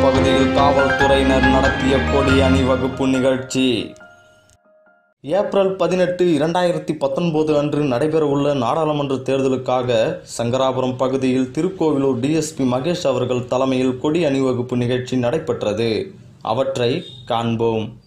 பகுதியில் காவல்துறையினர் நடத்திய கொடி அணிவகுப்பு நிகழ்ச்சி. ஏப்ரல் பதினெட்டு இரண்டாயிரத்தி பத்தொன்பது அன்று நடைபெறவுள்ள நாடாளுமன்ற தேர்தலுக்காக சங்கராபுரம் பகுதியில் திருக்கோவிலூர் டிஎஸ்பி மகேஷ் அவர்கள் தலைமையில் கொடி அணிவகுப்பு நிகழ்ச்சி நடைபெற்றது. அவற்றை காண்போம்.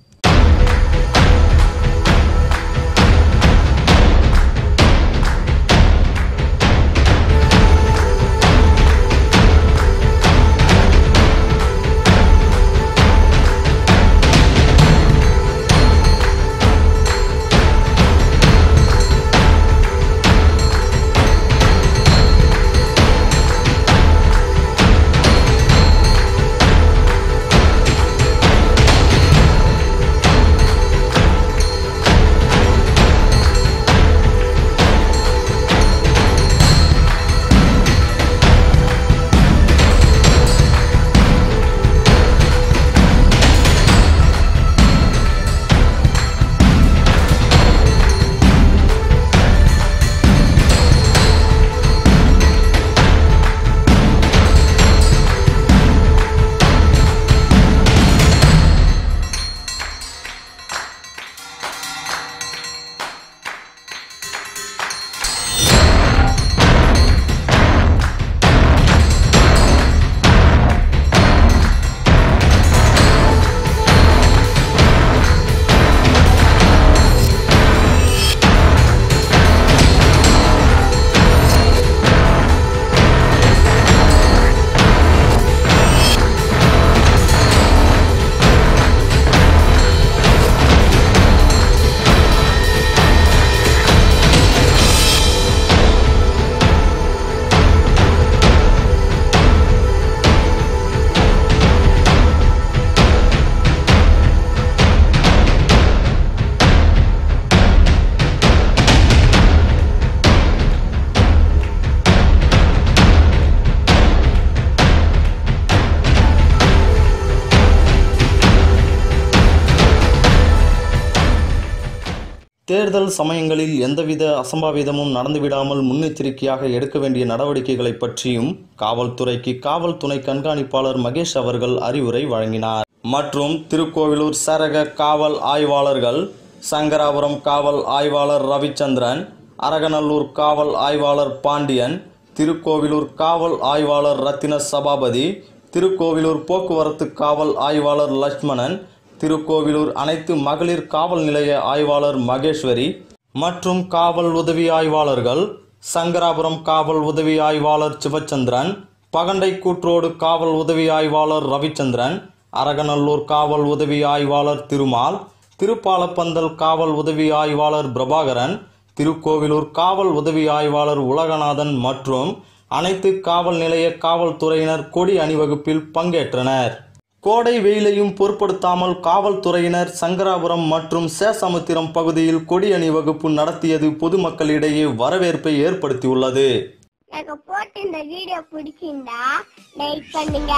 தேர்தல் சமயங்களில் எந்தவித அசம்பாவிதமும் நடந்துவிடாமல் முன்னெச்சரிக்கையாக எடுக்க வேண்டிய நடவடிக்கைகளை பற்றியும் காவல்துறைக்கு காவல் துணை கண்காணிப்பாளர் மகேஷ் அவர்கள் அறிவுரை வழங்கினார். மற்றும் திருக்கோவிலூர் சரக காவல் ஆய்வாளர்கள் சங்கராபுரம் காவல் ஆய்வாளர் ரவிச்சந்திரன் அரகநல்லூர் காவல் ஆய்வாளர் பாண்டியன் திருக்கோவிலூர் காவல் ஆய்வாளர் ரத்தின சபாபதி திருக்கோவிலூர் போக்குவரத்து காவல் ஆய்வாளர் லட்சுமணன் திருக்கோவிலூர் அனைத்து மகளிர் காவல் நிலைய ஆய்வாளர் மகேஸ்வரி மற்றும் காவல் உதவி ஆய்வாளர்கள் சங்கராபுரம் காவல் உதவி ஆய்வாளர் சிவச்சந்திரன் பகண்டை கூற்றோடு காவல் உதவி ஆய்வாளர் ரவிச்சந்திரன் அரகநல்லூர் காவல் உதவி ஆய்வாளர் திருமால் திருப்பாலப்பந்தல் காவல் உதவி ஆய்வாளர் பிரபாகரன் திருக்கோவிலூர் காவல் உதவி ஆய்வாளர் உலகநாதன் மற்றும் அனைத்து காவல் நிலைய காவல்துறையினர் கொடி அணிவகுப்பில் பங்கேற்றனர். கோடை வெயிலையும் பொருட்படுத்தாமல் காவல்துறையினர் சங்கராபுரம் மற்றும் சேசமுத்திரம் பகுதியில் கொடி அணிவகுப்பு நடத்தியது பொதுமக்களிடையே வரவேற்பை ஏற்படுத்தியுள்ளது. எனக்கு போட்டு இந்த வீடியோ பிடிச்சிருந்தா லைக் பண்ணுங்க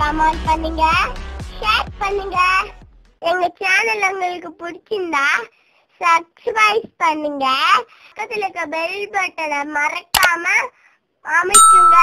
கமெண்ட் பண்ணுங்க ஷேர் பண்ணுங்க. எங்க சேனல் உங்களுக்கு பிடிச்சிருந்தா சப்ஸ்கிரைப் பண்ணுங்க. பக்கத்துல இருக்க பெல் பட்டனை மறக்காம அமைக்குங்க